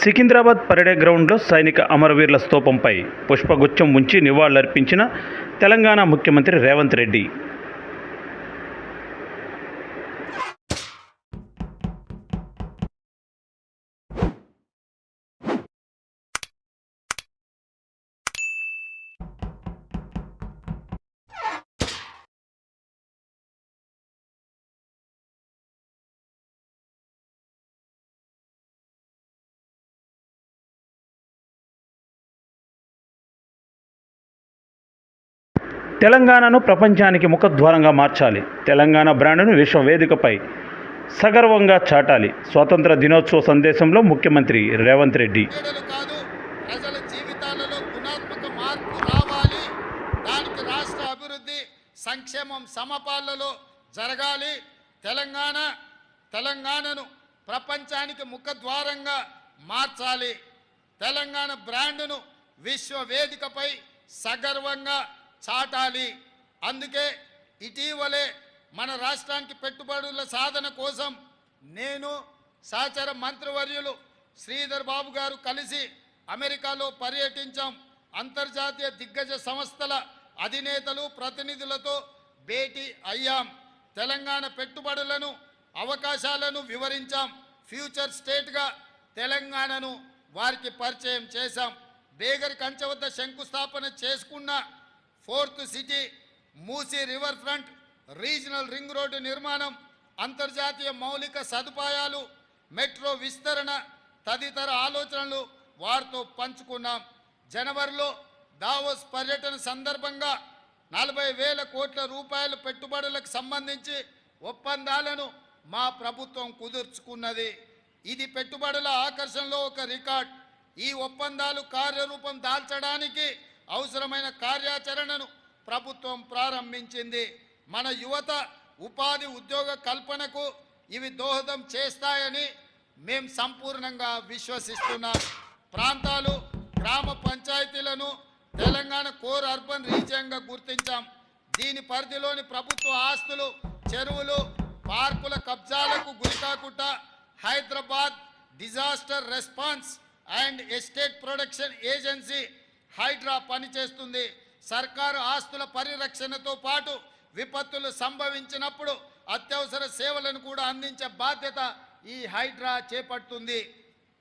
సికింద్రాబాద్ పరేడే గ్రౌండ్లో సైనిక అమరవీరుల స్తూపంపై పుష్పగుచ్చం ఉంచి నివాళులర్పించిన తెలంగాణ ముఖ్యమంత్రి రేవంత్ రెడ్డి. తెలంగాణను ప్రపంచానికి ముఖద్వారంగా మార్చాలి. తెలంగాణ బ్రాండ్ను విశ్వవేదికపై సగర్వంగా చాటాలి. స్వాతంత్ర దినోత్సవ సందేశంలో ముఖ్యమంత్రి రేవంత్ రెడ్డి. కాదు ప్రజల జీవితాలలో గుణాత్మక మార్పు రావాలి. దానికి రాష్ట్ర అభివృద్ధి సంక్షేమం సమపాలలో జరగాలి. తెలంగాణ తెలంగాణను ప్రపంచానికి ముఖద్వారంగా మార్చాలి. తెలంగాణ బ్రాండ్ను విశ్వవేదికపై సగర్వంగా చాటాలి. అందుకే ఇటీవలే మన రాష్ట్రానికి పెట్టుబడుల సాధన కోసం నేను సహచర మంత్రివర్యులు శ్రీధర్ బాబు గారు కలిసి అమెరికాలో పర్యటించాం. అంతర్జాతీయ దిగ్గజ సంస్థల అధినేతలు ప్రతినిధులతో భేటీ అయ్యాం. తెలంగాణ పెట్టుబడులను అవకాశాలను వివరించాం. ఫ్యూచర్ స్టేట్గా తెలంగాణను వారికి పరిచయం చేశాం. బేగర్ కంచె వద్ద శంకుస్థాపన చేసుకున్న fourth city Musi river front regional ring road నిర్మాణం అంతర్జాతీయ మౌలిక సదుపాయాలు మెట్రో విస్తరణ తదితర ఆలోచనలు వారితో పంచుకున్నాం. జనవరిలో దావోస్ పర్యటన సందర్భంగా నలభై వేల కోట్ల రూపాయల పెట్టుబడులకు సంబంధించి ఒప్పందాలను మా ప్రభుత్వం కుదుర్చుకున్నది. ఇది పెట్టుబడుల ఆకర్షణలో ఒక రికార్డ్. ఈ ఒప్పందాలు కార్యరూపం దాల్చడానికి అవసరమైన కార్యాచరణను ప్రభుత్వం ప్రారంభించింది. మన యువత ఉపాధి ఉద్యోగ కల్పనకు ఇవి దోహదం చేస్తాయని మేము సంపూర్ణంగా విశ్వసిస్తున్నాం. ప్రాంతాలు గ్రామ పంచాయతీలను తెలంగాణ కోర్ అర్బన్ రీజియన్గా గుర్తించాం. దీని పరిధిలోని ప్రభుత్వ ఆస్తులు చెరువులు పార్కుల కబ్జాలకు గురికాకుండా Hyderabad disaster response and asset protection agency HYDRAA పనిచేస్తుంది. సర్కారు ఆస్తుల పరిరక్షణతో పాటు విపత్తులు సంభవించినప్పుడు అత్యవసర సేవలను కూడా అందించే బాధ్యత ఈ హైడ్రా చేపడుతుంది.